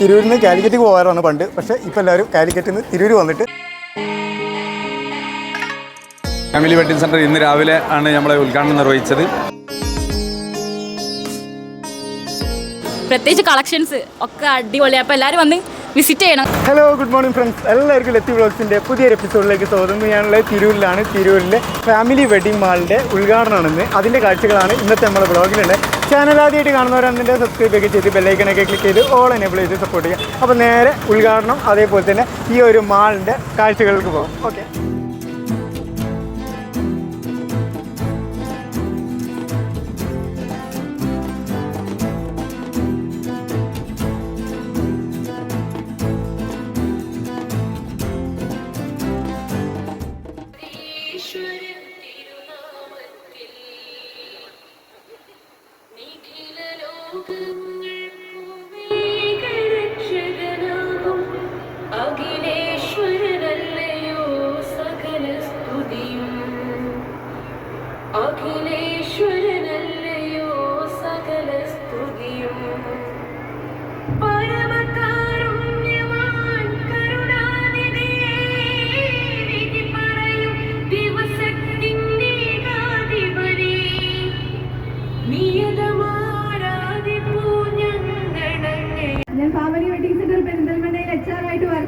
തിരൂരിൽ നിന്ന് കാലിക്കറ്റ് പോകാറാണ് പണ്ട്. പക്ഷേ ഇപ്പോൾ എല്ലാവരും കാലിക്കറ്റിൽ നിന്ന് തിരൂർ വന്നിട്ട് ഫാമിലി വെഡിങ് സെന്റർ ഇന്ന് രാവിലെ ആണ് നമ്മളെ ഉദ്ഘാടനം നിർവഹിച്ചത്. പ്രത്യേകിച്ച് കളക്ഷൻസ് ഒക്കെ അടിപൊളിയാണ് അപ്പോൾ എല്ലാവരും വന്ന് വിസിറ്റ് ചെയ്യണം. ഹലോ ഗുഡ് മോർണിംഗ് ഫ്രണ്ട്സ് എല്ലാവർക്കും ലത്തി വ്ളോഗ്സിന്റെ പുതിയൊരു എപ്പിസോഡിലേക്ക് സ്വാഗതം. ഞാനുള്ളത് തിരൂരിലാണ്. തിരൂരിലെ ഫാമിലി വെഡിങ് മാളിന്റെ ഉദ്ഘാടനമാണെന്ന്. അതിന്റെ കാഴ്ചകളാണ് ഇന്നത്തെ നമ്മുടെ ബ്ലോഗിലുണ്ട് ചാനൽ ആദ്യമായിട്ട് കാണുന്നവരാണെന്നിന്റെ സബ്സ്ക്രൈബ് ഒക്കെ ചെയ്ത് ബെല്ലൈക്കനൊക്കെ ക്ലിക്ക് ചെയ്ത് ഓൾ എനേബിൾ ചെയ്ത് സപ്പോർട്ട് ചെയ്യുക. അപ്പോൾ നേരെ ഉദ്ഘാടനം അതേപോലെ തന്നെ ഈ ഒരു മാളിന്റെ കാഴ്ചകൾക്ക് പോകും. ഓക്കെ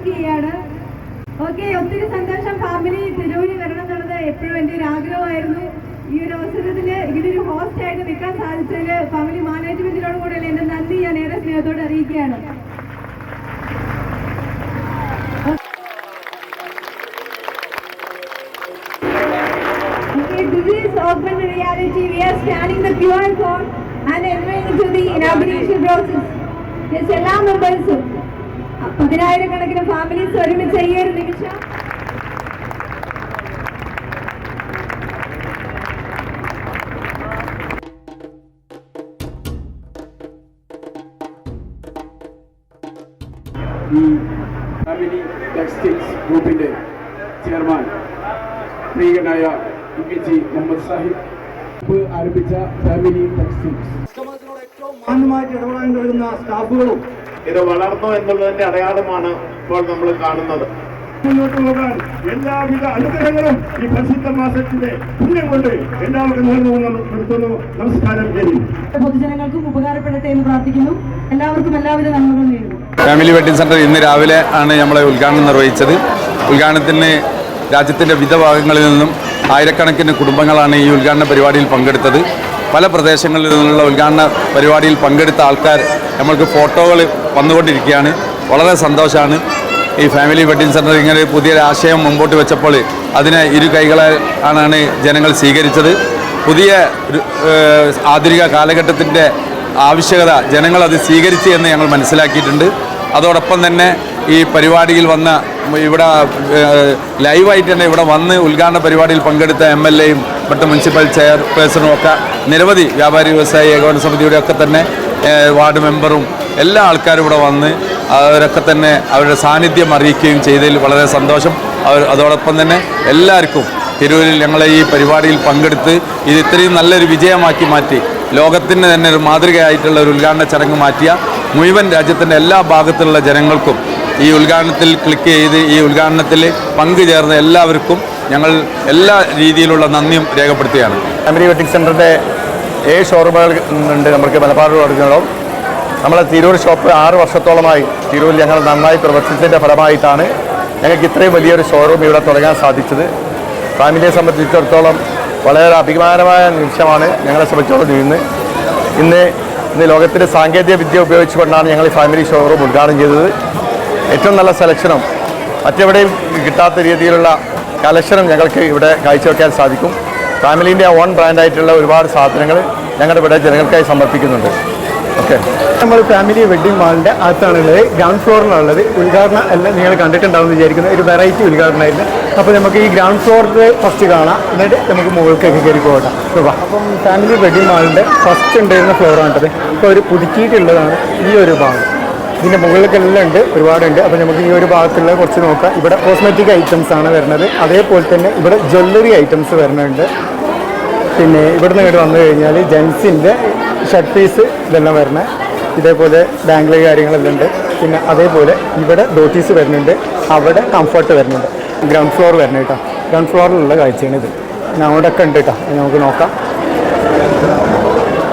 വർക്ക് ചെയ്യാണ് ഓക്കെ ഒത്തിരി സന്തോഷം. ഫാമിലി തിരുവഴി വരണം എന്നുള്ളത് എപ്പോഴും എന്റെ ഒരു ആഗ്രഹമായിരുന്നു. ഈ ഒരു അവസരത്തിൽ ഇതിനൊരു ഹോസ്റ്റ് ആയിട്ട് നിൽക്കാൻ സാധിച്ചതിൽ ഫാമിലി മാനേജ്മെന്റിനോട് കൂടെയുള്ള എന്റെ നന്ദി. ഞാൻ ഏറെ സ്നേഹത്തോട് അറിയിക്കുകയാണ്. Open reality. We are scanning the QR code and entering into the inauguration process. Yes, എല്ലാ മെമ്പേഴ്സും പതിനായിരക്കണക്കിന് ഫാമിലീസ് ഒരുമിച്ച് ഈ ഒരു നിമിഷം. ഈ ഫാമിലി ടെക്സ്റ്റൈൽസ് ഗ്രൂപ്പിന്റെ chairman പ്രിയനായ E P G Muhammad Sahib ആരംഭിച്ച ഫാമിലി ടെക്സ്റ്റൈൽസ് മാന്യമായിട്ട് ഇടപെടാൻ കഴിയുന്ന സ്റ്റാഫുകളും ഇത് വളർന്നു എന്നുള്ളതിന്റെ അടയാളമാണ് ഇപ്പോൾ നമ്മൾ കാണുന്നത്. മുന്നോട്ട് പോകാൻ എല്ലാവിധ അനുഗ്രഹങ്ങളും ഈ പ്രസിദ്ധ മാസത്തിന്റെ പുണ്യം കൊണ്ട് എല്ലാവർക്കും നിർത്തുന്നു. നമസ്കാരം. പൊതുജനങ്ങൾക്കും ഉപകാരപ്പെടട്ടെ എന്ന് പ്രാർത്ഥിക്കുന്നു. എല്ലാവർക്കും എല്ലാവിധ നന്മകളും നേരുന്നു. ഫാമിലി വെഡിങ് സെന്റർ ഇന്ന് രാവിലെ ആണ് നമ്മളെ ഉദ്ഘാടനം നിർവഹിച്ചത്. ഉദ്ഘാടനത്തിന് രാജ്യത്തിന്റെ വിവിധ ഭാഗങ്ങളിൽ നിന്നും ആയിരക്കണക്കിന് കുടുംബങ്ങളാണ് ഈ ഉദ്ഘാടന പരിപാടിയിൽ പങ്കെടുത്തത്. പല പ്രദേശങ്ങളിൽ നിന്നുള്ള ഉദ്ഘാടന പരിപാടിയിൽ പങ്കെടുത്ത ആൾക്കാർ നമ്മൾക്ക് ഫോട്ടോകൾ വന്നുകൊണ്ടിരിക്കുകയാണ്. വളരെ സന്തോഷമാണ്. ഈ ഫാമിലി വെഡിങ് സെന്റർ ഇങ്ങനെ പുതിയൊരു ആശയം മുമ്പോട്ട് വെച്ചപ്പോൾ അതിനെ ഇരു കൈകളെ ആണ് ജനങ്ങൾ സ്വീകരിച്ചത്. പുതിയ ആധുനിക കാലഘട്ടത്തിന്റെ ആവശ്യകത ജനങ്ങൾ അത് സ്വീകരിച്ചു എന്ന് ഞങ്ങൾ മനസ്സിലാക്കിയിട്ടുണ്ട്. അതോടൊപ്പം തന്നെ ഈ പരിപാടിയിൽ വന്ന ഇവിടെ ലൈവായിട്ട് തന്നെ ഇവിടെ വന്ന് ഉദ്ഘാടന പരിപാടിയിൽ പങ്കെടുത്ത എം എൽ എയും മറ്റു മുനിസിപ്പൽ ചെയർപേഴ്സണും ഒക്കെ നിരവധി വ്യാപാരി വ്യവസായി ഏകോപന സമിതിയുടെ ഒക്കെ തന്നെ വാർഡ് മെമ്പറും എല്ലാ ആൾക്കാരും ഇവിടെ വന്ന് അവരൊക്കെ തന്നെ അവരുടെ സാന്നിധ്യം അറിയിക്കുകയും ചെയ്തതിൽ വളരെ സന്തോഷം. അവർ അതോടൊപ്പം തന്നെ എല്ലാവർക്കും തിരൂരിൽ ഞങ്ങളെ ഈ പരിപാടിയിൽ പങ്കെടുത്ത് ഇത് ഇത്രയും നല്ലൊരു വിജയമാക്കി മാറ്റി ലോകത്തിന് തന്നെ ഒരു മാതൃകയായിട്ടുള്ള ഒരു ഉദ്ഘാടന ചടങ്ങ് മാറ്റിയ മുഴുവൻ രാജ്യത്തിന്റെ എല്ലാ ഭാഗത്തുള്ള ജനങ്ങൾക്കും ഈ ഉദ്ഘാടനത്തിൽ ക്ലിക്ക് ചെയ്ത് ഈ ഉദ്ഘാടനത്തിൽ പങ്കുചേർന്ന എല്ലാവർക്കും ഞങ്ങൾ എല്ലാ രീതിയിലുള്ള നന്ദിയും രേഖപ്പെടുത്തുകയാണ്. ഫാമിലി വെഡിങ് സെന്ററിന്റെ ഏഴ് ഷോറൂമുകൾ ഉണ്ട് നമുക്ക് മലബാർ റോഡിനോളം നമ്മളെ തിരൂർ ഷോപ്പ് ആറ് വർഷത്തോളമായി തിരൂരിൽ ഞങ്ങൾ നന്നായി പ്രവർത്തിച്ചതിന്റെ ഫലമായിട്ടാണ് ഞങ്ങൾക്ക് ഇത്രയും വലിയൊരു ഷോറൂം ഇവിടെ തുടങ്ങാൻ സാധിച്ചത്. ഫാമിലിയെ സംബന്ധിച്ചിടത്തോളം വളരെ അഭിമാനമായ നിമിഷമാണ് ഞങ്ങളെ സംബന്ധിച്ചിടത്തോളം ഇന്ന്. ഇന്ന് ഇന്ന് ലോകത്തിന്റെ സാങ്കേതിക വിദ്യ ഉപയോഗിച്ചുകൊണ്ടാണ് ഞങ്ങൾ ഈ ഫാമിലി ഷോറൂം ഉദ്ഘാടനം ചെയ്തത്. ഏറ്റവും നല്ല സെലക്ഷനും മറ്റെവിടെയും കിട്ടാത്ത രീതിയിലുള്ള കളക്ഷനും ഞങ്ങൾക്ക് ഇവിടെ കാഴ്ചവെക്കാൻ സാധിക്കും. ഫാമിലീന്റെ ഓൺ ബ്രാൻഡായിട്ടുള്ള ഒരുപാട് സാധനങ്ങൾ ഞങ്ങളുടെ ഇവിടെ ജനങ്ങൾക്കായി സമർപ്പിക്കുന്നുണ്ട്. ഓക്കെ നമ്മൾ ഫാമിലി വെഡിങ് മാളിന്റെ അകത്താണുള്ളത്. ഗ്രൗണ്ട് ഫ്ലോറിലുള്ളത്. ഉദ്ഘാടനം എല്ലാം നിങ്ങൾ കണ്ടിട്ടുണ്ടാവുമെന്ന് വിചാരിക്കുന്ന. ഒരു വെറൈറ്റി ഉദ്ഘാടനമായിരുന്നു. അപ്പോൾ നമുക്ക് ഈ ഗ്രൗണ്ട് ഫ്ലോറിൽ ഫസ്റ്റ് കാണാം. എന്നിട്ട് നമുക്ക് മുകൾക്കൊക്കെ കയറി പോകട്ടെ അപ്പം ഫാമിലി വെഡിങ് മാളിന്റെ ഫസ്റ്റ് ഉണ്ടായിരുന്ന ഫ്ലോറാണിട്ടത് ഇപ്പോൾ ഒരു പുതുക്കിയിട്ടുള്ളതാണ് ഈ ഒരു ഭാഗം. ഇതിന്റെ മുകളിലേക്കെല്ലാം ഉണ്ട് ഒരുപാടുണ്ട്. അപ്പോൾ നമുക്ക് ഈ ഒരു ഭാഗത്തുള്ള കുറച്ച് നോക്കാം. ഇവിടെ കോസ്മെറ്റിക് ഐറ്റംസ് ആണ് വരുന്നത്. അതേപോലെ തന്നെ ഇവിടെ ജ്വല്ലറി ഐറ്റംസ് വരുന്നുണ്ട്. പിന്നെ ഇവിടുന്ന് ഇങ്ങോട്ട് വന്നു കഴിഞ്ഞാൽ ജെൻസിന്റെ ഷർട്ട് പീസ് ഇതെല്ലാം വരണേ. ഇതേപോലെ ബാംഗ്ലൂർ കാര്യങ്ങളെല്ലാം ഉണ്ട്. പിന്നെ അതേപോലെ ഇവിടെ ഡോട്ടീസ് വരുന്നുണ്ട്. അവിടെ കംഫർട്ട് വരുന്നുണ്ട്. ഗ്രൗണ്ട് ഫ്ലോർ വരണം കേട്ടോ ഗ്രൗണ്ട് ഫ്ലോറിലുള്ള കാഴ്ചയാണ് ഇത്. അവിടെയൊക്കെ ഉണ്ട് കേട്ടോ നമുക്ക് നോക്കാം.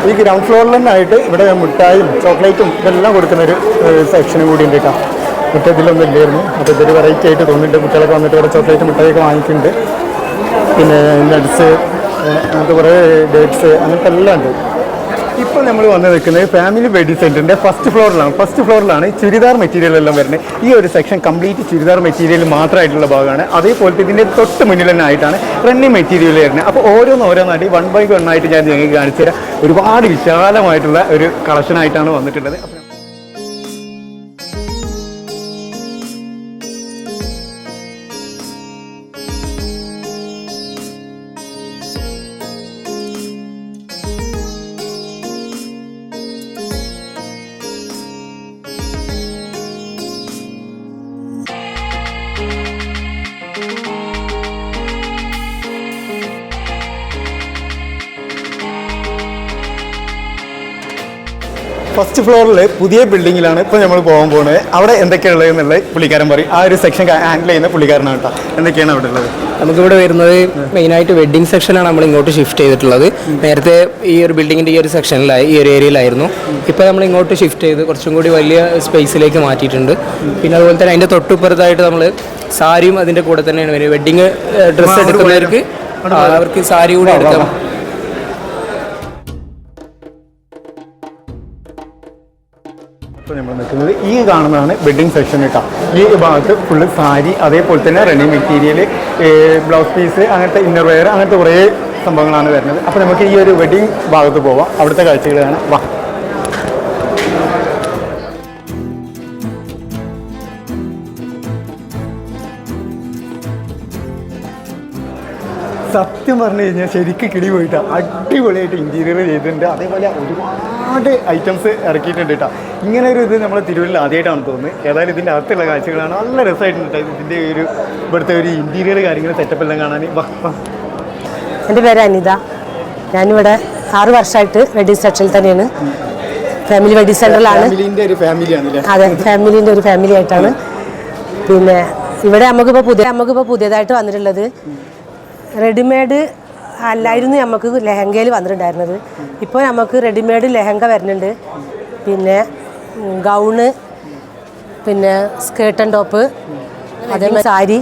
ഈ ഗ്രൗണ്ട് ഫ്ലോറിൽ തന്നെ ആയിട്ട് ഇവിടെ മിഠായും ചോക്ലേറ്റും ഇതെല്ലാം കൊടുക്കുന്ന ഒരു സെക്ഷനും കൂടി ഉണ്ട് കേട്ടോ മറ്റേ ഇതിലൊന്നും ഇല്ലായിരുന്നു. അപ്പോൾ ഇതൊരു വെറൈറ്റി ആയിട്ട് തോന്നുന്നുണ്ട്. കുട്ടികളൊക്കെ വന്നിട്ട് ഇവിടെ ചോക്ലേറ്റ് മിഠായിയൊക്കെ വാങ്ങിക്കുന്നുണ്ട്. പിന്നെ നട്സ് അങ്ങനത്തെ കുറേ ഡേറ്റ്സ് അങ്ങനത്തെ എല്ലാം ഉണ്ട്. ഇപ്പോൾ നമ്മൾ വന്ന് നിൽക്കുന്നത് ഫാമിലി വെഡിങ് സെന്ററിന്റെ ഫസ്റ്റ് ഫ്ലോറിലാണ് ഫസ്റ്റ് ഫ്ലോറിലാണ് ഈ ചുരിദാർ മെറ്റീരിയൽ എല്ലാം വരുന്നത്. ഈ ഒരു സെക്ഷൻ കംപ്ലീറ്റ് ചുരിദാർ മെറ്റീരിയൽ മാത്രമായിട്ടുള്ള ഭാഗമാണ്. അതേപോലെ ഇതിന്റെ തൊട്ട് മുന്നിൽ തന്നെ ആയിട്ടാണ് റണ്ണിങ് മെറ്റീരിയൽ വരുന്നത്. അപ്പോൾ ഓരോന്ന് ഓരോന്നായിട്ട് വൺ ബൈ വൺ ആയിട്ട് ഞാൻ നിങ്ങൾക്ക് കാണിച്ചു തരാം. ഒരുപാട് വിശാലമായിട്ടുള്ള ഒരു കളക്ഷനായിട്ടാണ് വന്നിട്ടുള്ളത്. ഫസ്റ്റ് ഫ്ലോറിൽ പുതിയ ബിൽഡിങ്ങിലാണ് ഇപ്പോൾ നമ്മൾ പോകാൻ പോകുന്നത് അവിടെ എന്തൊക്കെയാണ് എന്നുള്ളത് പുള്ളിക്കാരൻ പറയും. ആ ഒരു സെക്ഷൻ ഹാൻഡിൽ ചെയ്യുന്ന പുള്ളിക്കാരനാണ് കേട്ടോ. എന്തൊക്കെയാണ് അവിടെ ഉള്ളത്? നമുക്കിവിടെ വരുന്നത് മെയിനായിട്ട് വെഡ്ഡിംഗ് സെക്ഷനാണ് നമ്മൾ ഇങ്ങോട്ട് ഷിഫ്റ്റ് ചെയ്തിട്ടുള്ളത്. നേരത്തെ ഈ ഒരു ബിൽഡിങ്ങിന്റെ ഈ ഒരു സെക്ഷനിലായി ഈ ഒരു ഏരിയയിലായിരുന്നു ഇപ്പോൾ നമ്മൾ ഇങ്ങോട്ട് ഷിഫ്റ്റ് ചെയ്ത് കുറച്ചും കൂടി വലിയ സ്പേസിലേക്ക് മാറ്റിയിട്ടുണ്ട്. പിന്നെ അതുപോലെ തന്നെ അതിന്റെ തൊട്ടുപ്പുറത്തായിട്ട് നമ്മൾ സാരിയും അതിന്റെ കൂടെ തന്നെയാണ് വരുന്നത്. വെഡ്ഡിങ് ഡ്രസ്സ് എടുക്കുന്നവർക്ക് അവർക്ക് സാരി കൂടി എടുക്കാം. ഇപ്പോൾ നമ്മൾ നിൽക്കുന്നത് ഈ കാണുന്നതാണ് വെഡ്ഡിങ് സെക്ഷൻ കേട്ടോ ഈ ഭാഗത്ത് ഫുള്ള് സാരി അതേപോലെ തന്നെ റണ്ണിങ് മെറ്റീരിയൽ ബ്ലൗസ് പീസ് അങ്ങനത്തെ ഇന്നർ വെയർ അങ്ങനത്തെ കുറേ സംഭവങ്ങളാണ് വരുന്നത്. അപ്പോൾ നമുക്ക് ഈ ഒരു വെഡ്ഡിങ് ഭാഗത്ത് പോവാം. അവിടുത്തെ കാഴ്ചകൾ കാണാം. വാ. സത്യം പറഞ്ഞു കഴിഞ്ഞാൽ ശരിക്കും കിടി പോയിട്ട്. അടിപൊളിയായിട്ട് ഇന്റീരിയർ ചെയ്തിട്ടുണ്ട്. അതേപോലെ ഒരുപാട് ഐറ്റംസ് ഇറക്കിയിട്ടുണ്ട് കേട്ടോ ഇങ്ങനെ ഒരു ഇത് നമ്മൾ തിരുവല്ലിൽ ആദ്യമായിട്ടാണ് തോന്നുന്നത്. ഏതായാലും ഇതിന്റെ അകത്തുള്ള കാഴ്ചകളാണ്. നല്ല രസമായിട്ടുണ്ട് ഇതിന്റെ ഒരു ഇവിടുത്തെ ഒരു ഇന്റീരിയർ കാര്യങ്ങൾ സെറ്റപ്പ് എല്ലാം കാണാൻ. എന്റെ പേര് അനിത. ഞാനിവിടെ ആറ് വർഷമായിട്ട് വെഡിങ് സെക്ഷനിൽ തന്നെയാണ്. ഫാമിലി വെഡിങ് സെന്ററിലാണ് അതെ ഫാമിലിന്റെ ഒരു ഫാമിലി ആയിട്ടാണ്. പിന്നെ ഇവിടെ നമുക്കിപ്പോൾ പുതിയ നമുക്കിപ്പോൾ പുതിയതായിട്ട് വന്നിട്ടുള്ളത് റെഡിമെയ്ഡ് അല്ലായിരുന്നു നമുക്ക് ലെഹങ്കയിൽ വന്നിട്ടുണ്ടായിരുന്നത്. ഇപ്പോൾ നമുക്ക് റെഡിമെയ്ഡ് ലെഹങ്ക വരുന്നുണ്ട്. പിന്നെ ഗൗണ് പിന്നെ സ്കേർട്ട് ആൻഡ് ടോപ്പ് അതേമാതിരി സാരി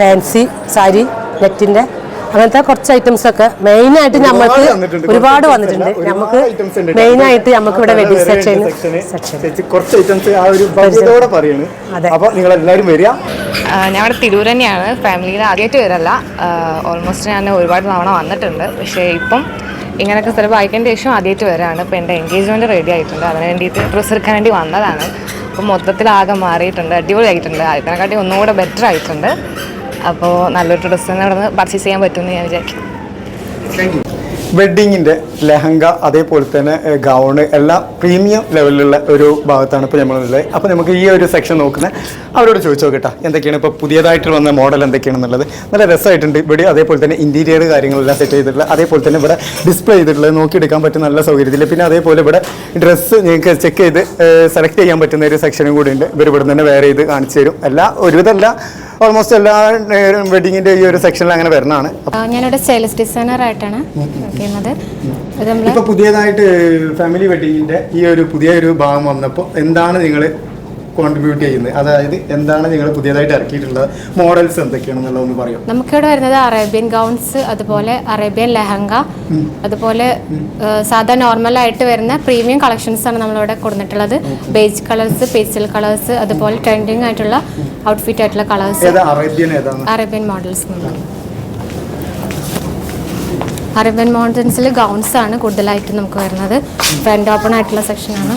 ഫാൻസി സാരി നെറ്റിന്റെ അങ്ങനത്തെ കുറച്ച് ഐറ്റംസ് ഒക്കെ മെയിൻ ആയിട്ട് വന്നിട്ടുണ്ട്. ഒരുപാട് വന്നിട്ടുണ്ട്. നമുക്ക് മെയിൻ ആയിട്ട് നമുക്ക് ഇവിടെ വെഡിങ് സെക്ഷൻ കുറച്ച് ഐറ്റംസ് ആ ഒരു അതെ. അപ്പോൾ നിങ്ങൾ എല്ലാവരും വരിക. ഞാൻ ഇവിടെ തിരൂർ തന്നെയാണ്. ഫാമിലിയിൽ ആദ്യമായിട്ട് വരല്ല. ഓൾമോസ്റ്റ് ഞാൻ ഒരുപാട് തവണ വന്നിട്ടുണ്ട്. പക്ഷേ ഇപ്പം ഇങ്ങനെയൊക്കെ സ്ഥലം വായിക്കേണ്ട ശേഷം ആദ്യമായിട്ട് വരാണ്. ഇപ്പോൾ എന്റെ എൻഗേജ്മെന്റ് റെഡി ആയിട്ടുണ്ട്. അതിന് വേണ്ടിയിട്ട് ഡ്രസ്സ് എടുക്കാൻ വേണ്ടി വന്നതാണ്. അപ്പം മൊത്തത്തിൽ ആകെ മാറിയിട്ടുണ്ട്. അടിപൊളിയായിട്ടുണ്ട്. അതിനെക്കാട്ടി ഒന്നുകൂടെ ബെറ്റർ ആയിട്ടുണ്ട്. അപ്പോൾ നല്ലൊരു ഡ്രസ്സ് തന്നെ അവിടെ നിന്ന് പർച്ചേസ് ചെയ്യാൻ പറ്റുമെന്ന് ഞാൻ വിചാരിക്കും വെഡ്ഡിങ്ങിന്റെ ലെഹങ്ക അതേപോലെ തന്നെ ഗൗണ് എല്ലാം പ്രീമിയം ലെവലിലുള്ള ഒരു ഭാഗത്താണ് ഇപ്പോൾ നമ്മളുള്ളത്. അപ്പോൾ നമുക്ക് ഈ ഒരു സെക്ഷൻ നോക്കുന്നത് അവരോട് ചോദിച്ചു നോക്കട്ടെ. എന്തൊക്കെയാണ് ഇപ്പോൾ പുതിയതായിട്ട് വന്ന മോഡൽ എന്തൊക്കെയാണെന്നുള്ളത്? നല്ല രസമായിട്ടുണ്ട്. ഇവിടെ അതേപോലെ തന്നെ ഇന്റീരിയർ കാര്യങ്ങളെല്ലാം സെറ്റ് ചെയ്തിട്ടുള്ളത് അതേപോലെ തന്നെ ഇവിടെ ഡിസ്പ്ലേ ചെയ്തിട്ടുള്ളത് നോക്കിയെടുക്കാൻ പറ്റുന്ന നല്ല സൗകര്യത്തിൽ. പിന്നെ അതേപോലെ ഇവിടെ ഡ്രസ്സ് നിങ്ങൾക്ക് ചെക്ക് ചെയ്ത് സെലക്ട് ചെയ്യാൻ പറ്റുന്ന ഒരു സെക്ഷനും കൂടി ഉണ്ട്. ഇവർ ഇവിടെ തന്നെ വേറെ ചെയ്ത് കാണിച്ചു തരും. എല്ലാ ഒരുവിധം എല്ലാ ഓൾമോസ്റ്റ് എല്ലാ വെഡിങ്ങിന്റെ ഈ ഒരു സെക്ഷനിൽ അങ്ങനെ വരുന്നതാണ്. ഞാനിവിടെ സ്റ്റൈലിസ്റ്റ് ഡിസൈനർ ആയിട്ടാണ് ചെയ്യുന്നത് ഇപ്പൊ പുതിയതായിട്ട് ഫാമിലി വെഡിങ്ങിന്റെ ഈ ഒരു പുതിയ ഒരു ഭാഗം വന്നപ്പോൾ എന്താണ് നിങ്ങൾ കോൺട്രിബ്യൂട്ട് ചെയ്യുന്നത്. അതായത് എന്താണ് നിങ്ങൾ പുതിയതായിട്ട് ഇറക്കിയിട്ടുള്ള മോഡൽസ് എന്തൊക്കെയാണെന്നുള്ളത് ഒന്ന് പറയും. നമുക്കിവിടെ വരുന്നത് അറേബ്യൻ ഗൗൺസ് അതുപോലെ അറേബ്യൻ ലെഹങ്ക അതുപോലെ സാധാ നോർമൽ ആയിട്ട് വരുന്ന പ്രീമിയം കളക്ഷൻസ് ആണ് നമ്മളിവിടെ കൊടുത്തിട്ടുള്ളത്. ബേജ് കളേഴ്സ് പേസ്റ്റൽ കളേഴ്സ് അതുപോലെ ട്രെൻഡിങ് ആയിട്ടുള്ള ഔട്ട്ഫിറ്റ് ആയിട്ടുള്ള കളേഴ്സ് അറേബ്യൻ മോഡൽസ് അറേബ്യൻ മോഡൽസിൽ ഗൗൺസ് ആണ് കൂടുതലായിട്ട് നമുക്ക് വരുന്നത്. ഫ്രണ്ട് ഓപ്പൺ ആയിട്ടുള്ള സെക്ഷനാണ്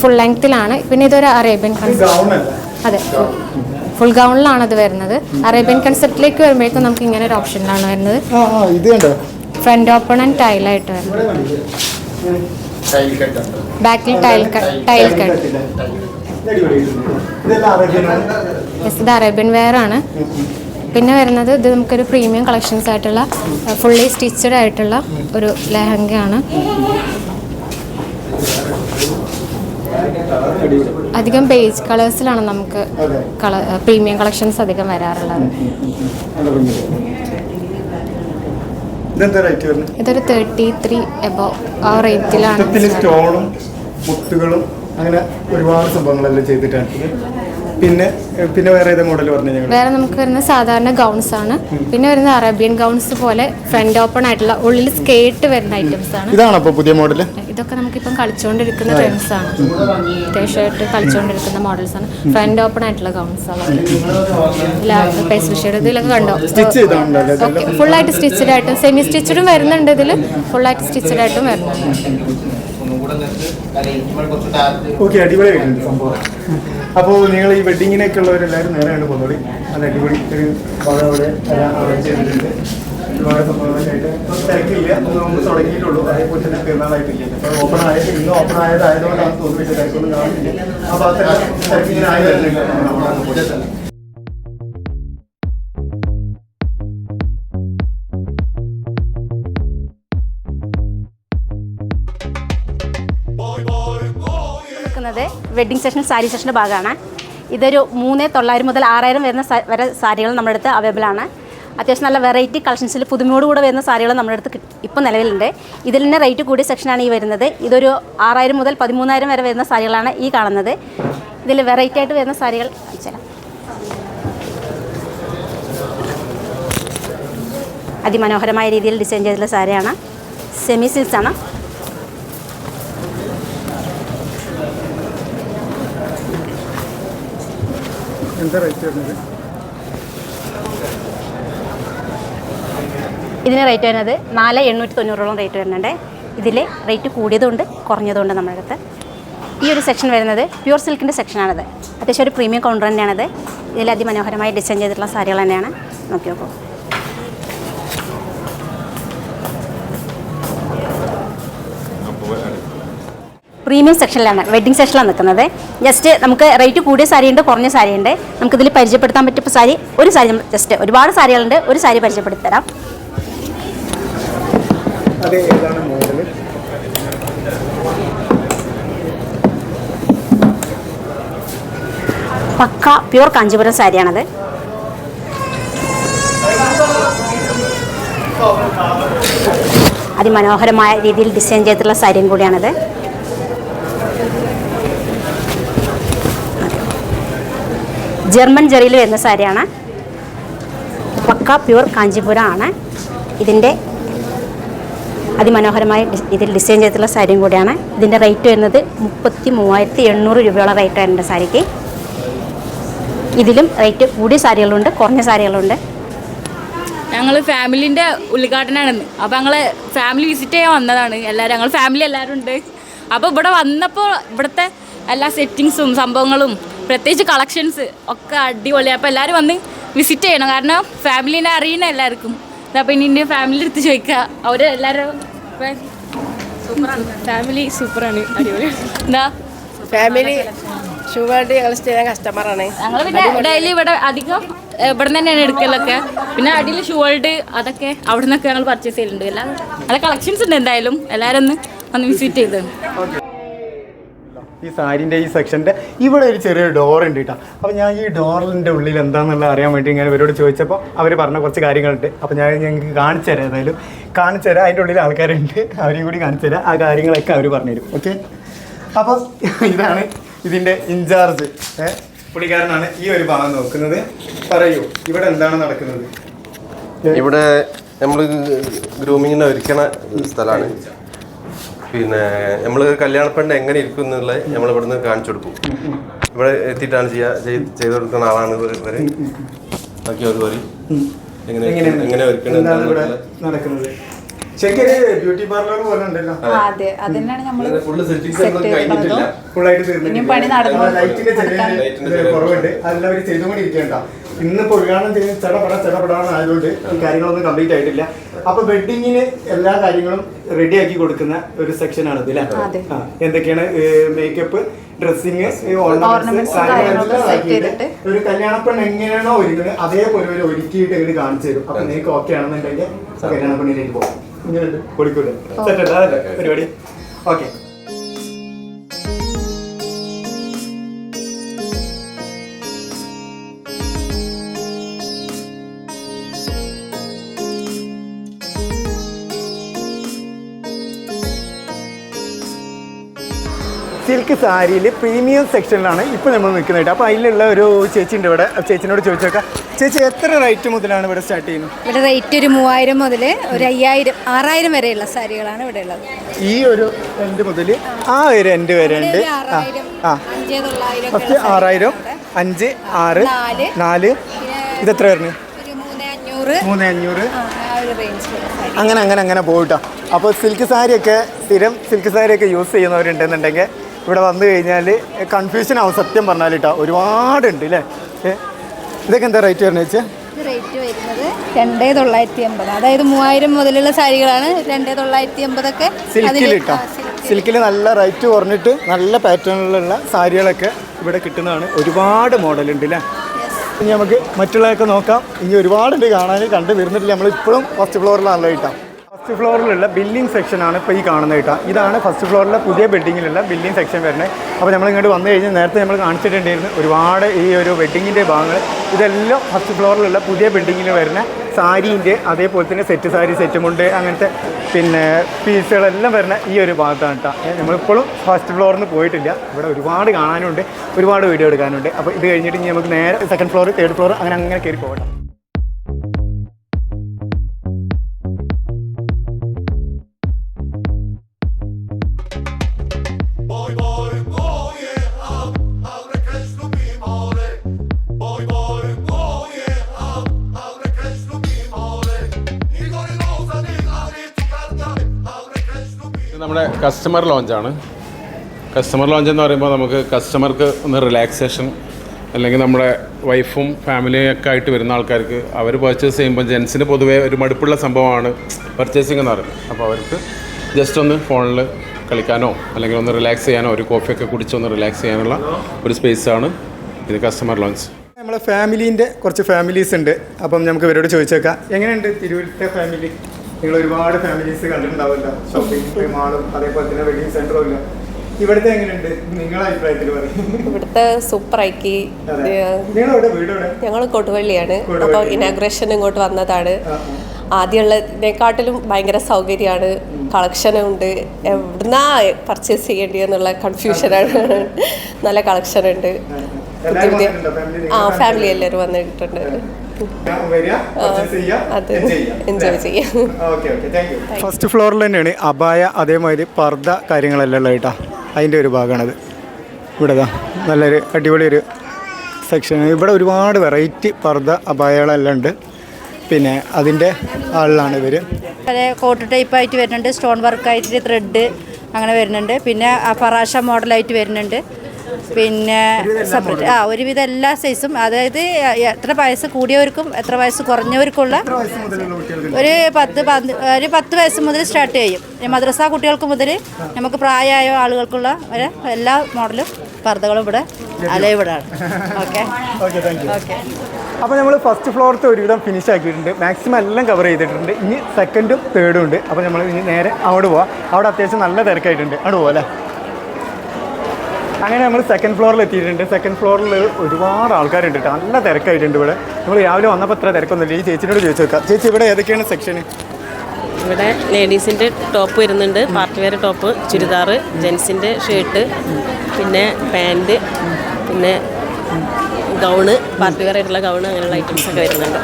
ഫുൾ ലെങ്ത്തിലാണ് പിന്നെ ഇതൊരു അറേബ്യൻ ഗൗൺ അല്ല? അതെ. ഫുൾ ഗൗണിലാണ് അത് വരുന്നത്. അറേബ്യൻ കൺസെപ്റ്റിലേക്ക് വരുമ്പോഴേക്കും നമുക്ക് ഇങ്ങനെ ഒരു ഓപ്ഷനിലാണ് വരുന്നത്. ആ ആ ഇത് കണ്ടോ? ഫ്രണ്ട് ഓപ്പൺ ആൻഡ് ടൈലായിട്ട് വരുന്നത്. ബാക്കിൽ ടൈൽ ടൈൽ കട്ട് ഇത് അറേബ്യൻ വെയർ ആണ്. പിന്നെ വരുന്നത് ഇത് നമുക്കൊരു പ്രീമിയം കളക്ഷൻസ് ആയിട്ടുള്ള ഫുള്ളി സ്റ്റിച്ചഡ് ആയിട്ടുള്ള ഒരു ലെഹങ്കയാണ്. അധികം പേജ് കളേഴ്സിലാണ് നമുക്ക് പ്രീമിയം കളക്ഷൻസ് അധികം വരാറുള്ളത്. ഇതൊരു തേർട്ടി ത്രീ എബോ ആ റേറ്റിലാണ് സ്റ്റോണും മുത്തുകളും അങ്ങനെ ഒരുപാട് സംഭവങ്ങളെല്ലാം ചെയ്തിട്ടാണ്. പിന്നെ പിന്നെ വേറെ ഏതാ മോഡൽ പറഞ്ഞു ഞങ്ങൾ വേറെ നമുക്ക് വരുന്ന സാധാരണ ഗൗൺസ് ആണ്. പിന്നെ വരുന്ന അറേബ്യൻ ഗൗൺസ് പോലെ ഫ്രണ്ട് ഓപ്പൺ ആയിട്ടുള്ള ഉള്ളിൽ സ്കേർട്ട് വരുന്ന ഐറ്റംസ് ആണ്. ഇതാണ് അപ്പോൾ പുതിയ മോഡൽ ഇതൊക്കെ നമുക്ക് നമുക്കിപ്പം കളിച്ചുകൊണ്ടിരിക്കുന്ന ട്രെൻഡ്സ് ആണ്. അത്യാവശ്യമായിട്ട് കളിച്ചുകൊണ്ടിരിക്കുന്ന മോഡൽസ് ആണ്. ഫ്രണ്ട് ഓപ്പൺ ആയിട്ടുള്ള ഗൗൺസ് ആണ്. പേസ്റ്റ് ഷെയ്ഡ് ഇതിലൊക്കെ കണ്ടോ? സ്റ്റിച്ച് ആയിട്ട് സ്റ്റിച്ചഡ് ആയിട്ടും സെമി സ്റ്റിച്ചഡും വരുന്നുണ്ട് ഇതിൽ ഫുള്ളായിട്ട് സ്റ്റിച്ചഡ് ആയിട്ടും വരുന്നുണ്ട്. ഓക്കെ അടിപൊളിയായിട്ടുണ്ട്. സംഭവം അപ്പോൾ നിങ്ങൾ ഈ വെഡിങ്ങിനൊക്കെ ഉള്ളവരെല്ലാവരും നേരെ കണ്ട് പോകുന്നത് നല്ല അടിപൊളി ഒരു പദം അവിടെ arrange ചെയ്തിട്ടുണ്ട്. ഒരുപാട് സംഭവങ്ങളായിട്ട് തിരക്കില്ല. നമുക്ക് തുടങ്ങിയിട്ടുള്ളൂ. അതേപോലെ തന്നെ പെരുന്നാളായിട്ടില്ല? അപ്പോൾ ഓപ്പൺ ആയത് ഇന്ന് ഓപ്പൺ ആയതായതുകൊണ്ടാണ് തോന്നിയിട്ട് തിരക്കൊന്നും കാണുന്നില്ല. അപ്പോൾ അത്ര തിരക്കിങ്ങനെ ആയി നമ്മളാണ് പോലെ പോയി. നിൽക്കുന്നത് വെഡ്ഡിംഗ് സെഷൻ സാരി സെഷന്റെ ഭാഗമാണ്. ഇതൊരു മൂന്ന് തൊള്ളായിരം മുതൽ ആറായിരം വരുന്ന വരെ സാരികൾ നമ്മുടെ അടുത്ത് അവൈലബിൾ ആണ്. അത്യാവശ്യം നല്ല വെറൈറ്റി കളക്ഷൻസിൽ പുതുമയോടുകൂടെ വരുന്ന സാരികൾ നമ്മുടെ അടുത്ത് ഇപ്പോൾ നിലവിലുണ്ട്. ഇതിൽ തന്നെ റേറ്റ് കൂടിയ സെക്ഷനാണ് ഈ വരുന്നത്. ഇതൊരു ആറായിരം മുതൽ പതിമൂന്നായിരം വരെ വരുന്ന സാരികളാണ് ഈ കാണുന്നത്. ഇതിൽ വെറൈറ്റി ആയിട്ട് വരുന്ന സാരികൾ കാണിച്ചുതരാം അതിമനോഹരമായ രീതിയിൽ ഡിസൈൻ ചെയ്തിട്ടുള്ള സാരിയാണ്. സെമി സിൽക്സ് എന്താ റേറ്റ് വരുന്നത്? ഇതിന് റേറ്റ് വരുന്നത് നാല് എണ്ണൂറ്റി തൊണ്ണൂറോളം റേറ്റ് വരുന്നുണ്ട്. ഇതിൽ റേറ്റ് കൂടിയതുണ്ട് കുറഞ്ഞതുണ്ട് നമ്മുടെ അടുത്ത് ഈ ഒരു സെക്ഷൻ വരുന്നത് പ്യൂർ സിൽക്കിന്റെ സെക്ഷനാണിത് അത്യാവശ്യം ഒരു പ്രീമിയം കൗണ്ടർ തന്നെയാണിത്. ഇതിൽ അതിമനോഹരമായി ഡിസൈൻ ചെയ്തിട്ടുള്ള സാരികൾ തന്നെയാണ്. നോക്കി നോക്കൂ. പ്രീമിയം സെക്ഷനിലാണ് വെഡ്ഡിംഗ് സെക്ഷനിലാണ് നിൽക്കുന്നത്. ജസ്റ്റ് നമുക്ക് റേറ്റ് കൂടിയ സാരി ഉണ്ട് കുറഞ്ഞ സാരി സാരിയുണ്ട് നമുക്കിതിൽ പരിചയപ്പെടുത്താൻ പറ്റിയ സാരി ഒരു സാരി ജസ്റ്റ് ഒരുപാട് സാരികളുണ്ട് ഒരു സാരി പരിചയപ്പെടുത്തി തരാം. പക്ക പ്യൂർ കാഞ്ചീപുരം സാരിയാണത്. അതിമനോഹരമായ രീതിയിൽ ഡിസൈൻ ചെയ്തിട്ടുള്ള സാരിയും കൂടിയാണിത്. ജർമ്മൻ ജെറിയിൽ വരുന്ന സാരിയാണ്. പക്ക പ്യൂർ കാഞ്ചിപുരം ആണ് ഇതിന്റെ അതിമനോഹരമായ ഇതിൽ ഡിസൈൻ ചെയ്തിട്ടുള്ള സാരിയും കൂടിയാണ്. ഇതിന്റെ റേറ്റ് വരുന്നത് മുപ്പത്തി മൂവായിരത്തി എണ്ണൂറ് രൂപയുള്ള റേറ്റ് വരുന്നുണ്ട് സാരിക്ക്. ഇതിലും റേറ്റ് കൂടിയ സാരികളുണ്ട് കുറഞ്ഞ സാരികളുണ്ട്. ഞങ്ങൾ ഫാമിലിന്റെ ഉദ്ഘാടനമാണെന്ന് അപ്പോൾ ഞങ്ങൾ ഫാമിലി വിസിറ്റ് ചെയ്യാൻ വന്നതാണ്. എല്ലാവരും ഞങ്ങൾ ഫാമിലി എല്ലാവരും ഉണ്ട് അപ്പോൾ ഇവിടെ വന്നപ്പോൾ ഇവിടുത്തെ എല്ലാ സെറ്റിങ്സും സംഭവങ്ങളും പ്രത്യേകിച്ച് കളക്ഷൻസ് ഒക്കെ അടിപൊളി അപ്പോൾ എല്ലാവരും വന്ന് വിസിറ്റ് ചെയ്യണം. കാരണം ഫാമിലിനെ അറിയണ എല്ലാവർക്കും. അപ്പോൾ ഇനി എന്റെ ഫാമിലി എടുത്ത് ചോദിക്കുക അവർ എല്ലാവരും സൂപ്പറാണ്. ഫാമിലി സൂപ്പറാണ്. അടിപൊളി. എന്താ ഫാമിലി കസ്റ്റമറാണ് ഞങ്ങൾ പിന്നെ ഡെയിലി ഇവിടെ അധികം ഇവിടെ തന്നെയാണ് എടുക്കലൊക്കെ. പിന്നെ അടിയിൽ ഷൂ വേൾഡ് അതൊക്കെ അവിടെ നിന്നൊക്കെ ഞങ്ങൾ പർച്ചേസ് ചെയ്യലുണ്ട്. എല്ലാം നല്ല കളക്ഷൻസ് ഉണ്ട് എന്തായാലും. എല്ലാവരും ഒന്ന് ഒന്ന് വിസിറ്റ് ചെയ്ത് ഈ സാരിന്റെ ഈ സെക്ഷന്റെ ഇവിടെ ഒരു ചെറിയ ഡോർ ഉണ്ട് കേട്ടോ. അപ്പോൾ ഞാൻ ഈ ഡോറിന്റെ ഉള്ളിൽ എന്താണെന്നുള്ളത് അറിയാൻ വേണ്ടി ഇങ്ങനെ ഇവരോട് ചോദിച്ചപ്പോൾ അവർ പറഞ്ഞ കുറച്ച് കാര്യങ്ങളുണ്ട്. അപ്പോൾ ഞാൻ ഞങ്ങൾക്ക് കാണിച്ചു തരാം ഏതായാലും. കാണിച്ചു തരാം. അതിന്റെ ഉള്ളിൽ ആൾക്കാരുണ്ട്. അവരെയും കൂടി കാണിച്ചു തരാം. ആ കാര്യങ്ങളൊക്കെ അവർ പറഞ്ഞുതരും ഓക്കെ അപ്പോൾ ഇതാണ് ഇതിന്റെ ഇൻചാർജ് ഏഹ് പുള്ളിക്കാരനാണ് ഈ ഒരു ഭാഗം നോക്കുന്നത്. പറയൂ ഇവിടെ എന്താണ് നടക്കുന്നത്? ഇവിടെ നമ്മൾ ഗ്രൂമിങ്ങിന് ഒരുക്കണ സ്ഥലമാണ്. പിന്നെ നമ്മൾ കല്യാണപ്പെണ്ണ് എങ്ങനെ ഇരിക്കും എന്നുള്ളത് നമ്മൾ ഇവിടുന്ന് കാണിച്ചു കൊടുക്കും. ഇവിടെ എത്തിയിട്ടാണ് ചെയ്യുക ചെയ്ത് കൊടുക്കുന്ന ആളാണ് ഇവർ. ബാക്കി അവർ പറയും. എങ്ങനെ എങ്ങനെ ഇവിടെ നടക്കുന്നത്? ബ്യൂട്ടി പാർലർ പോലെ ഉണ്ടല്ലോ അതെ. അതന്നെയാണ് നമ്മൾ ഒന്നും കഴിഞ്ഞിട്ടില്ല. ഫുള്ളായിട്ട് തീർന്നിട്ടില്ല. ലൈറ്റിന്റെ ചെറിയ കുറവുണ്ട്. അതെല്ലാം അവർ ചെയ്തുകൊണ്ടിരിക്കേണ്ട ഇന്നിപ്പോ ഉദ്ഘാടനം ചെയ്യുന്ന ചടപട ചെടപെടാനായതുകൊണ്ട് ആയതുകൊണ്ട് ഈ കാര്യങ്ങളൊന്നും കംപ്ലീറ്റ് ആയിട്ടില്ല. അപ്പൊ വെഡിങ്ങിന് എല്ലാ കാര്യങ്ങളും റെഡി ആക്കി കൊടുക്കുന്ന ഒരു സെക്ഷനാണ് ഇതിലെ. എന്തൊക്കെയാണ് മേക്കപ്പ് ഡ്രസ്സിങ്. ഒരു കല്യാണപ്പെണ്ണ് എങ്ങനെയാണോ ഒരുക്കുന്നത് അതേപോലെ ഒരു ഒരുക്കിയിട്ട് ഇങ്ങനെ കാണിച്ചു തരും. അപ്പൊ നിങ്ങൾക്ക് ഓക്കെ ആണെന്നുണ്ടെങ്കിൽ കല്യാണപ്പെണ്ണിലേക്ക് പോകും. ഇങ്ങനെ കൊടുക്കൂല്ലേ? സെറ്റ് പരിപാടി. ഓക്കെ സിൽക്ക് സാരിയിൽ പ്രീമിയം സെക്ഷനിലാണ് ഇപ്പോൾ നമ്മൾ നിൽക്കുന്നത്. അപ്പോൾ അതിലുള്ള ഒരു ചേച്ചി ഉണ്ട് ഇവിടെ. ചേച്ചിനോട് ചോദിച്ചേക്കാം. ചേച്ചി എത്ര റേറ്റ് മുതലാണ് ഇവിടെ സ്റ്റാർട്ട് ചെയ്യുന്നത്? ഇവിടെ റേറ്റ് ഒരു മൂവായിരം മുതൽ ഒരു അയ്യായിരം ആറായിരം വരെയുള്ള സാരികളാണ് ഇവിടെ ഉള്ളത്. ഈ ഒരു രണ്ട് മുതൽ ആ ഒരു രണ്ട് വരെ ഉണ്ട്. ആ ഫസ്റ്റ് ആറായിരം അഞ്ച് ആറ് നാല് ഇതെത്ര വരുന്നത് മൂന്ന് അഞ്ഞൂറ്. അങ്ങനെ അങ്ങനെ അങ്ങനെ പോയിട്ടോ. അപ്പോൾ സിൽക്ക് സാരിയൊക്കെ സ്ഥിരം സിൽക്ക് സാരിയൊക്കെ യൂസ് ചെയ്യുന്നവരുണ്ടെന്നുണ്ടെങ്കിൽ ഇവിടെ വന്നു കഴിഞ്ഞാൽ കൺഫ്യൂഷൻ ആവും സത്യം പറഞ്ഞാൽ കേട്ടോ ഒരുപാടുണ്ട് അല്ലേ? ഇതൊക്കെ എന്താ റേറ്റ് വരുന്നത് വെച്ചാൽ ഇത് റേറ്റ് വരുന്നത് രണ്ടേ തൊള്ളായിരത്തി അമ്പത് അതായത് മൂവായിരം മുതലുള്ള സാരികളാണ് രണ്ടേ തൊള്ളായിരത്തി അമ്പതൊക്കെ സിൽക്കിൽ കേട്ടോ സിൽക്കിൽ നല്ല റേറ്റ് കുറഞ്ഞിട്ട് നല്ല പാറ്റേണിലുള്ള സാരികളൊക്കെ ഇവിടെ കിട്ടുന്നതാണ്. ഒരുപാട് മോഡലുണ്ട് അല്ലേ ഇനി നമുക്ക് മറ്റുള്ളതൊക്കെ നോക്കാം. ഇനി ഒരുപാടുണ്ട് കാണാൻ കണ്ട് വരുന്നിട്ടില്ല. നമ്മൾ ഇപ്പോഴും ഫസ്റ്റ് ഫ്ലോറിലാണല്ലോ കേട്ടോ ഫസ്റ്റ് ഫ്ലോറിലുള്ള ബിൽഡിംഗ് സെക്ഷനാണ് ഇപ്പോൾ ഈ കാണുന്നത് കേട്ടോ. ഇതാണ് ഫസ്റ്റ് ഫ്ലോറിലെ പുതിയ ബിൽഡിങ്ങിലുള്ള ബിൽഡിംഗ് സെക്ഷൻ വരുന്നത്. അപ്പോൾ നമ്മൾ ഇങ്ങോട്ട് വന്നു കഴിഞ്ഞാൽ നേരത്തെ നമ്മൾ കാണിച്ചിട്ടുണ്ടായിരുന്നു ഒരുപാട് ഈ ഒരു വെഡ്ഡിങ്ങിന്റെ ഭാഗങ്ങൾ. ഇതെല്ലാം ഫസ്റ്റ് ഫ്ലോറിലുള്ള പുതിയ ബിൽഡിങ്ങിൽ വരുന്ന സാരീന്റെ അതേപോലെ തന്നെ സെറ്റ് സാരി സെറ്റ് മുണ്ട് അങ്ങനത്തെ പിന്നെ പീസുകളെല്ലാം വരുന്ന ഈ ഒരു ഭാഗത്താണ് കേട്ടോ. നമ്മളിപ്പോഴും ഫസ്റ്റ് ഫ്ലോറിൽ നിന്ന് പോയിട്ടില്ല. ഇവിടെ ഒരുപാട് കാണാനുണ്ട് ഒരുപാട് വീഡിയോ എടുക്കാനുണ്ട്. അപ്പോൾ ഇത് കഴിഞ്ഞിട്ട് ഇനി നമുക്ക് നേരെ സെക്കൻഡ് ഫ്ലോർ തേർഡ് ഫ്ലോർ അങ്ങനെ അങ്ങനെ കയറി പോകണം കസ്റ്റമർ ലോഞ്ചാണ് കസ്റ്റമർ ലോഞ്ച് എന്ന് പറയുമ്പോൾ നമുക്ക് കസ്റ്റമർക്ക് ഒന്ന് റിലാക്സേഷൻ അല്ലെങ്കിൽ നമ്മുടെ വൈഫും ഫാമിലിയും ഒക്കെ ആയിട്ട് വരുന്ന ആൾക്കാർക്ക് അവർ പർച്ചേസ് ചെയ്യുമ്പോൾ ജെൻസിന് പൊതുവേ ഒരു മടുപ്പുള്ള സംഭവമാണ് പർച്ചേസിംഗ് എന്ന് പറയുന്നത്. അപ്പോൾ അവർക്ക് ജസ്റ്റ് ഒന്ന് ഫോണിൽ കളിക്കാനോ അല്ലെങ്കിൽ ഒന്ന് റിലാക്സ് ചെയ്യാനോ ഒരു കോഫിയൊക്കെ കുടിച്ച് ഒന്ന് റിലാക്സ് ചെയ്യാനുള്ള ഒരു സ്പേസാണ് ഇത് കസ്റ്റമർ ലോഞ്ച് നമ്മളെ ഫാമിലീന്റെ കുറച്ച് ഫാമിലീസ് ഉണ്ട്. അപ്പം നമുക്ക് ഇവരോട് ചോദിച്ചേക്കാം. എങ്ങനെയുണ്ട് തിരുവനന്തപുരത്തെ ഫാമിലി നിങ്ങൾ ഒരുപാട് ഫാമിലീസ് കണ്ടിട്ടുണ്ടാവില്ല ഷോപ്പിംഗ് മാളും അതേപോലെ തന്നെ വെഡിങ് സെന്ററും ഇല്ല ഇവിടുത്തെ എങ്ങനെയുണ്ട്? നിങ്ങളുടെ അഭിപ്രായത്തിൽ പറയും. ഇവിടുത്തെ എവിടെ ഞങ്ങൾ കൊടുവള്ളിയാണ്. കൊടുവള്ളി. അപ്പോൾ ഇനാഗ്രേഷൻ ഇങ്ങോട്ട് വന്നതാണ്. ആദ്യമുള്ളതിനെക്കാട്ടിലും ഭയങ്കര സൗകര്യമാണ്. കളക്ഷനും ഉണ്ട്. എവിടുന്നാ പർച്ചേസ് ചെയ്യേണ്ടതെന്നുള്ള കൺഫ്യൂഷനാണ് നല്ല കളക്ഷൻ ഉണ്ട്. ആ ഫാമിലി എല്ലാവരും വന്നിട്ടുണ്ട്. അത്. എൻജോയ് ചെയ്യാം. Okay okay thank you first ഫ്ലോറിൽ തന്നെയാണ് അബായ അതേമാതിരി പർദ്ദ കാര്യങ്ങളെല്ലാം ഉള്ളത് കേട്ടോ. അതിന്റെ ഒരു ഭാഗമാണത്. ഇവിടെ ദാ നല്ലൊരു അടിപൊളി ഒരു സെക്ഷൻ ഇവിടെ ഒരുപാട് വെറൈറ്റി പർദ്ദ അപായകളെല്ലാം ഉണ്ട്. പിന്നെ അതിന്റെ ആളിലാണ് ഇവർ കോട്ട് ടൈപ്പ് ആയിട്ട് വരുന്നുണ്ട്. സ്റ്റോൺ വർക്ക് ആയിട്ട് ത്രെഡ് അങ്ങനെ വരുന്നുണ്ട്. പിന്നെ ആ ഫറാഷ മോഡലായിട്ട് വരുന്നുണ്ട്. പിന്നെ സെപ്പറേറ്റ് ആ ഒരുവിധം എല്ലാ സൈസും അതായത് എത്ര വയസ്സ് കൂടിയവർക്കും എത്ര വയസ്സ് കുറഞ്ഞവർക്കുള്ള ഒരു പത്ത് ഒരു പത്ത് വയസ്സ് മുതൽ സ്റ്റാർട്ട് ചെയ്യും. മദ്രസ കുട്ടികൾക്ക് മുതൽ നമുക്ക് പ്രായമായ ആളുകൾക്കുള്ള ഒരു എല്ലാ മോഡലും പർദ്ദകളും ഇവിടെ അലൈവിടാണ് ഓക്കെ ഓക്കെ അപ്പോൾ നമ്മൾ ഫസ്റ്റ് ഫ്ലോറത്തെ ഒരുവിധം ഫിനിഷ് ആക്കിയിട്ടുണ്ട്. മാക്സിമം എല്ലാം കവർ ചെയ്തിട്ടുണ്ട്. ഇനി സെക്കൻഡും തേർഡും ഉണ്ട്. അപ്പോൾ നമ്മൾ ഇനി നേരെ അവിടെ പോവാം. അവിടെ അത്യാവശ്യം നല്ല തിരക്കായിട്ടുണ്ട്. അവിടെ പോവാം അല്ലേ? അങ്ങനെ നമ്മൾ സെക്കൻഡ് ഫ്ലോറിൽ എത്തിയിട്ടുണ്ട്. സെക്കൻഡ് ഫ്ലോറിൽ ഒരുപാട് ആൾക്കാരുണ്ട് നല്ല തിരക്കായിട്ടുണ്ട് ഇവിടെ. നമ്മൾ രാവിലെ വന്നപ്പോൾ ഇത്ര തിരക്കൊന്നുമില്ല. ഈ ചേച്ചിനോട് ചോദിച്ചു നോക്കാം. ചേച്ചി ഇവിടെ ഏതൊക്കെയാണ് സെക്ഷൻ ഇവിടെ ലേഡീസിന്റെ ടോപ്പ് വരുന്നുണ്ട്. പാർട്ടി വെയർ ടോപ്പ് ചുരിദാർ ജെൻസിന്റെ ഷർട്ട് പിന്നെ പാന്റ് പിന്നെ ഗൗണ് പാർട്ടി വെയർ ആയിട്ടുള്ള ഗൗണ് അങ്ങനെയുള്ള ഐറ്റംസ് ഒക്കെ വരുന്നുണ്ട്.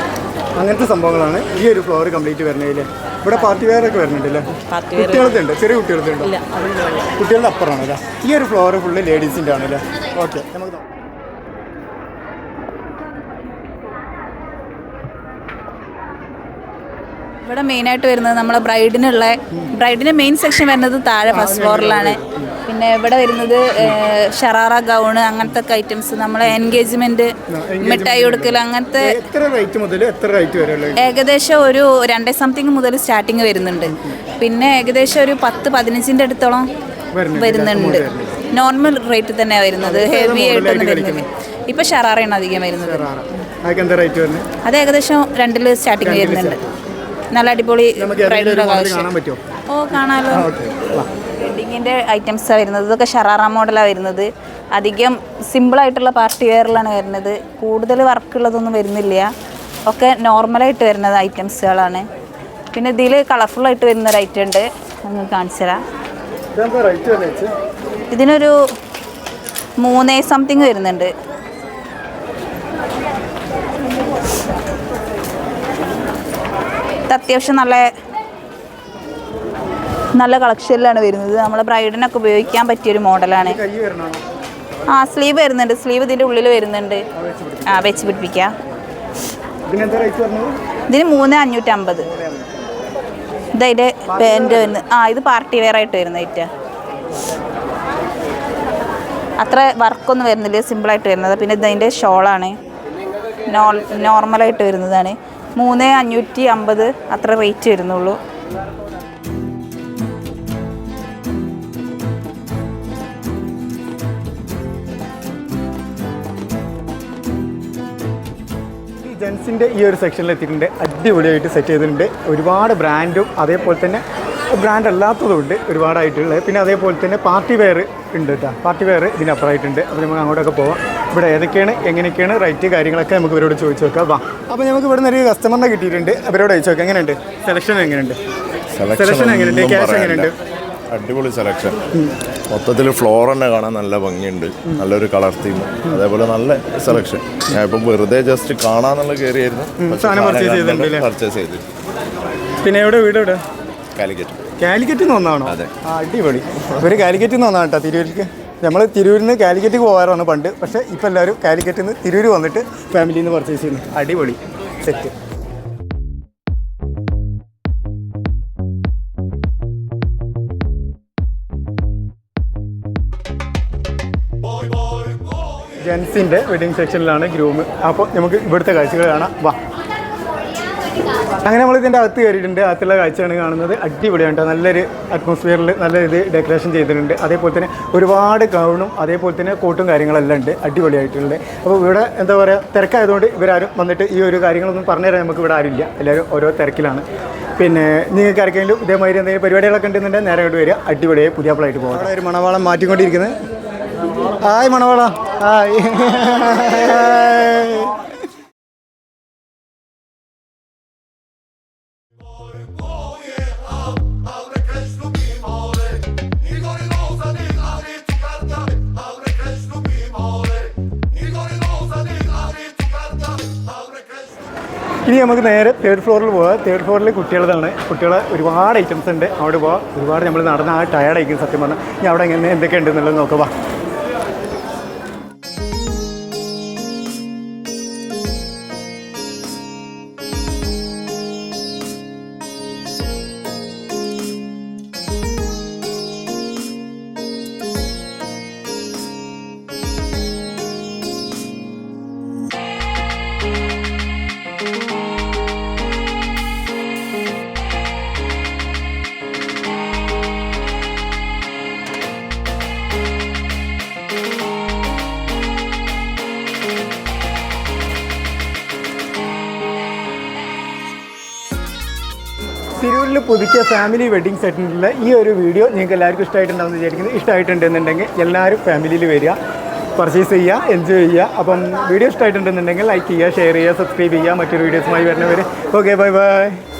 അങ്ങനത്തെ സംഭവങ്ങളാണ് ഈ ഒരു ഫ്ലോർ കംപ്ലീറ്റ് വരുന്നതിൽ ഇവിടെ പാർട്ടി വെയർ ഒക്കെ വരുന്നുണ്ടല്ലേ? പാർട്ടി വെയർ കുട്ടികളുടെ ഉണ്ട് ചെറിയ കുട്ടികളുടെ ഉണ്ട് കുട്ടികളുടെ അപ്പുറമാണ് അല്ലേ ഈ ഒരു ഫ്ലോർ ഫുള്ള് ലേഡീസിന്റെ ആണല്ലേ? ഓക്കെ നമുക്ക് നോക്കാം. ഇവിടെ മെയിനായിട്ട് വരുന്നത് നമ്മളെ ബ്രൈഡിനുള്ള ബ്രൈഡിന്റെ മെയിൻ സെക്ഷൻ വരുന്നത് താഴെ ഫസ്റ്റ് ഫ്ലോറിലാണ് പിന്നെ ഇവിടെ വരുന്നത്? ഷറാറ ഗൗണ് അങ്ങനത്തെ ഒക്കെ ഐറ്റംസ് നമ്മളെ എൻഗേജ്മെന്റ് മിഠായി കൊടുക്കൽ അങ്ങനത്തെ എത്ര റേറ്റ് മുതൽ എത്ര റേറ്റ് വരെ ഏകദേശം ഒരു രണ്ടേ സംതിങ് മുതൽ സ്റ്റാർട്ടിങ് വരുന്നുണ്ട്. പിന്നെ ഏകദേശം ഒരു പത്ത് പതിനഞ്ചിന്റെ അടുത്തോളം വരുന്നുണ്ട്. നോർമൽ റേറ്റ് തന്നെ വരുന്നത്. ഹെവി ആയിട്ടൊന്നും വരുന്നത്. വരുന്നില്ല ഇപ്പൊ ഷറാറയാണ് അധികം വരുന്നത്. അത് ഏകദേശം രണ്ടിൽ സ്റ്റാർട്ടിങ് വരുന്നുണ്ട്. നല്ല അടിപൊളി ഓ കാണാലോ. വെഡിങ്ങിന്റെ ഐറ്റംസാണ് വരുന്നത്. ഇതൊക്കെ ഷറാറ മോഡലാണ് വരുന്നത്. അധികം സിമ്പിളായിട്ടുള്ള പാർട്ടി വെയറിലാണ് വരുന്നത്. കൂടുതൽ വർക്കുള്ളതൊന്നും വരുന്നില്ല. ഒക്കെ നോർമലായിട്ട് വരുന്നത് ഐറ്റംസുകളാണ്. പിന്നെ ഇതിൽ കളർഫുള്ളായിട്ട് വരുന്ന ഒരു ഐറ്റം ഉണ്ട്. നിങ്ങൾക്ക് കാണിച്ചു തരാം ഇതിനൊരു മൂന്നേ സംതിങ് വരുന്നുണ്ട്. ഇത് അത്യാവശ്യം നല്ല നല്ല കളക്ഷനിലാണ് വരുന്നത്. നമ്മളെ ബ്രൈഡിനൊക്കെ ഉപയോഗിക്കാൻ പറ്റിയൊരു മോഡലാണ്. ആ സ്ലീവ് വരുന്നുണ്ട്. സ്ലീവ് ഇതിന്റെ ഉള്ളിൽ വരുന്നുണ്ട്. ആ വെച്ച് പിടിപ്പിക്കാം. ഇതിന് മൂന്ന് അഞ്ഞൂറ്റമ്പത്. ഇതതിന്റെ പാന്റ് വരുന്നത്. ആ ഇത് പാർട്ടി വെയർ ആയിട്ട് വരുന്ന ഐറ്റാ അത്ര വർക്കൊന്നും വരുന്നില്ല. സിമ്പിളായിട്ട് വരുന്നത്. പിന്നെ ഇതിന്റെ ഷോളാണ്. നോർ നോർമലായിട്ട് വരുന്നതാണ്. മൂന്ന് അഞ്ഞൂറ്റി അമ്പത് അത്ര റേറ്റ് വരുന്നുള്ളൂ. ഈ ഈ ഒരു സെക്ഷനിൽ എത്തിയിട്ടുണ്ട്. അടിപൊളിയായിട്ട് സെറ്റ് ചെയ്തിട്ടുണ്ട്. ഒരുപാട് ബ്രാൻഡും അതേപോലെ തന്നെ ബ്രാൻഡ് അല്ലാത്തതുണ്ട് ഒരുപാടായിട്ടുള്ളത്. പിന്നെ അതേപോലെ തന്നെ പാർട്ടി വെയർ ഉണ്ട് കേട്ടോ പാർട്ടി വെയർ ഇതിനപ്പുറമായിട്ടുണ്ട്. അപ്പോൾ നമുക്ക് അങ്ങോട്ടൊക്കെ പോവാം. ഇവിടെ ഏതൊക്കെയാണ് എങ്ങനെയൊക്കെയാണ് റേറ്റ് കാര്യങ്ങളൊക്കെ നമുക്ക് ഇവരോട് ചോദിച്ചു നോക്കാം. വാ. അപ്പോൾ നമുക്ക് ഇവിടെ നിന്ന് ഒരു കസ്റ്റമറിനെ കിട്ടിയിട്ടുണ്ട്. അവരോട് ചോദിച്ചു നോക്കാം. എങ്ങനെയുണ്ട്? സെലക്ഷൻ എങ്ങനെയുണ്ട്? സെലക്ഷൻ എങ്ങനെയുണ്ട്? ക്യാഷ് എങ്ങനെയുണ്ട്? അടിപൊളി സെലക്ഷൻ മൊത്തത്തിൽ ഫ്ലോർ തന്നെ കാണാൻ നല്ല ഭംഗിയുണ്ട്. നല്ലൊരു കളർ തീം അതേപോലെ നല്ല സെലക്ഷൻ ഞാൻ ഇപ്പം വെറുതെ ജസ്റ്റ് കാണാന്നുള്ള കയറിയായിരുന്നു പർച്ചേസ് ചെയ്ത്. പിന്നെ എവിടെ വീട് എവിടെ? കാലിക്കറ്റ്. കാലിക്കറ്റിൽ നിന്ന് വന്നാണോ അതെ. അടിപൊളി. ഒരു കാലിക്കറ്റിൽ നിന്ന് വന്നാണ് കേട്ടോ തിരൂരിലേക്ക് നമ്മൾ തിരൂരിൽ നിന്ന് കാലിക്കറ്റ് പോകാറാണ് പണ്ട്. പക്ഷേ ഇപ്പോൾ എല്ലാവരും കാലിക്കറ്റിൽ നിന്ന് തിരൂർ വന്നിട്ട് ഫാമിലിയിൽ നിന്ന് പർച്ചേസ് ചെയ്യുന്നു. അടിപൊളി. സെറ്റ് ജെൻസിന്റെ വെഡിങ് സെക്ഷനിലാണ് ഗ്രൂം. അപ്പോൾ നമുക്ക് ഇവിടുത്തെ കാഴ്ചകൾ കാണാം. വാ. അങ്ങനെ നമ്മൾ ഇതിന്റെ അകത്ത് കയറിയിട്ടുണ്ട്. അകത്തുള്ള കാഴ്ചയാണ് കാണുന്നത്. അടിപൊളിയാണ് കേട്ടോ. നല്ലൊരു അറ്റ്മോസ്ഫിയറിൽ നല്ല ഇത് ഡെക്കറേഷൻ ചെയ്തിട്ടുണ്ട്. അതേപോലെ തന്നെ ഒരുപാട് ഗൗണും അതേപോലെ തന്നെ കോട്ടും കാര്യങ്ങളെല്ലാം ഉണ്ട്. അടിപൊളിയായിട്ടുണ്ട്. അപ്പോൾ ഇവിടെ എന്താ പറയുക തിരക്കായതുകൊണ്ട് ഇവരാരും വന്നിട്ട് ഈ ഒരു കാര്യങ്ങളൊന്നും പറഞ്ഞുതരാൻ നമുക്ക് ഇവിടെ ആരുമില്ല. എല്ലാവരും ഓരോ തിരക്കിലാണ്. പിന്നെ നിങ്ങൾക്ക് ആർക്കെങ്കിലും ഇതേമാതിരി എന്തെങ്കിലും പരിപാടികളൊക്കെ ഉണ്ടെന്നുണ്ടെങ്കിൽ നേരെ ഇങ്ങോട്ട് വരിക. അടിപൊളിയായി പുതിയ പ്ലായിട്ട് പോകാം ഒരു മണവാളം മാറ്റിക്കൊണ്ടിരിക്കുന്നത് ആയ് മണവാള. ഇനി നമുക്ക് നേരെ തേർഡ് ഫ്ലോറിൽ പോകാം തേർഡ് ഫ്ലോറിൽ കുട്ടികളതാണ്. കുട്ടികളെ ഒരുപാട് ഐറ്റംസ് ഉണ്ട്. അവിടെ പോവാം. ഒരുപാട് നമ്മൾ നടന്ന ആ ടയർഡായിരിക്കും സത്യം പറഞ്ഞാൽ ഇനി അവിടെ എങ്ങനെ എന്തൊക്കെ ഉണ്ടെന്നുള്ളത് നോക്കാം. പുതുക്കിയ ഫാമിലി വെഡിങ് സെറ്റിനുള്ള ഈ ഒരു വീഡിയോ നിങ്ങൾക്ക് എല്ലാവർക്കും ഇഷ്ടമായിട്ടുണ്ടാവും വിചാരിക്കുന്നത് ഇഷ്ടമായിട്ടുണ്ടെന്നുണ്ടെങ്കിൽ എല്ലാവരും ഫാമിലിയിൽ വരിക പർച്ചേസ് ചെയ്യുക എൻജോയ് ചെയ്യുക. അപ്പം വീഡിയോ ഇഷ്ടമായിട്ടുണ്ടെന്നുണ്ടെങ്കിൽ ലൈക്ക് ചെയ്യുക ഷെയർ ചെയ്യുക സബ്സ്ക്രൈബ് ചെയ്യുക. മറ്റൊരു വീഡിയോസുമായി വരുന്നവർ ഓക്കെ ബൈ ബൈ